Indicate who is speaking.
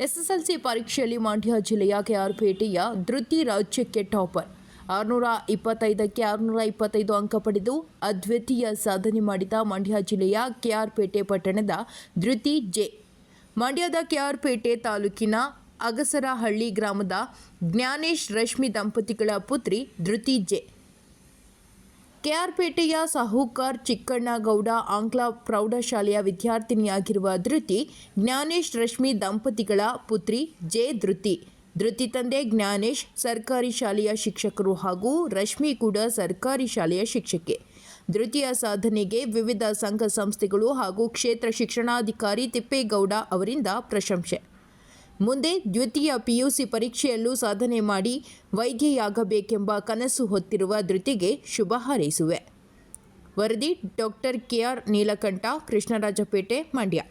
Speaker 1: SSLC ಪರೀಕ್ಷೆಯಲ್ಲಿ ಮಂಡ್ಯ ಜಿಲ್ಲೆಯ ಕೆಆರ್ಪೇಟೆಯ ಧೃತಿ ರಾಜ್ಯಕ್ಕೆ ಟಾಪರ್. ಆರುನೂರ ಇಪ್ಪತ್ತೈದಕ್ಕೆ ಆರುನೂರ ಇಪ್ಪತ್ತೈದು ಅಂಕ ಪಡೆದು ಅದ್ವಿತೀಯ ಸಾಧನೆ ಮಾಡಿದ ಮಂಡ್ಯ ಜಿಲ್ಲೆಯ ಕೆಆರ್ಪೇಟೆ ಪಟ್ಟಣದ ಧೃತಿ ಜೆ. ಮಂಡ್ಯದ ಕೆಆರ್ಪೇಟೆ ತಾಲೂಕಿನ ಅಗಸರಹಳ್ಳಿ ಗ್ರಾಮದ ಜ್ಞಾನೇಶ್ ರಶ್ಮಿ ದಂಪತಿಗಳ ಪುತ್ರಿ ಧೃತಿ ಜೆ. ಕೆಆರ್ಪೇಟೆಯ ಸಾಹುಕಾರ್ ಚಿಕ್ಕಣ್ಣಗೌಡ ಆಂಗ್ಲ ಪ್ರೌಢಶಾಲೆಯ ವಿದ್ಯಾರ್ಥಿನಿಯಾಗಿರುವ ಧೃತಿ, ಜ್ಞಾನೇಶ್ ರಶ್ಮಿ ದಂಪತಿಗಳ ಪುತ್ರಿ ಜೆ ಧೃತಿ. ಧೃತಿ ತಂದೆ ಜ್ಞಾನೇಶ್ ಸರ್ಕಾರಿ ಶಾಲೆಯ ಶಿಕ್ಷಕರು ಹಾಗೂ ರಶ್ಮಿ ಕೂಡ ಸರ್ಕಾರಿ ಶಾಲೆಯ ಶಿಕ್ಷಕಿ. ಧೃತಿಯ ಸಾಧನೆಗೆ ವಿವಿಧ ಸಂಘ ಸಂಸ್ಥೆಗಳು ಹಾಗೂ ಕ್ಷೇತ್ರ ಶಿಕ್ಷಣಾಧಿಕಾರಿ ತಿಪ್ಪೇಗೌಡ ಅವರಿಂದ ಪ್ರಶಂಸೆ. ಮುಂದೆ ದ್ವಿತೀಯ ಪಿಯುಸಿ ಪರೀಕ್ಷೆಯಲ್ಲೂ ಸಾಧನೆ ಮಾಡಿ ವೈದ್ಯೆಯಾಗಬೇಕೆಂಬ ಕನಸು ಹೊತ್ತಿರುವ ಧೃತಿಗೆ ಶುಭ ಹಾರೈಸುವೆ. ವರದಿ doctor K R Neelakantha, Krishnarajapete, Mandya.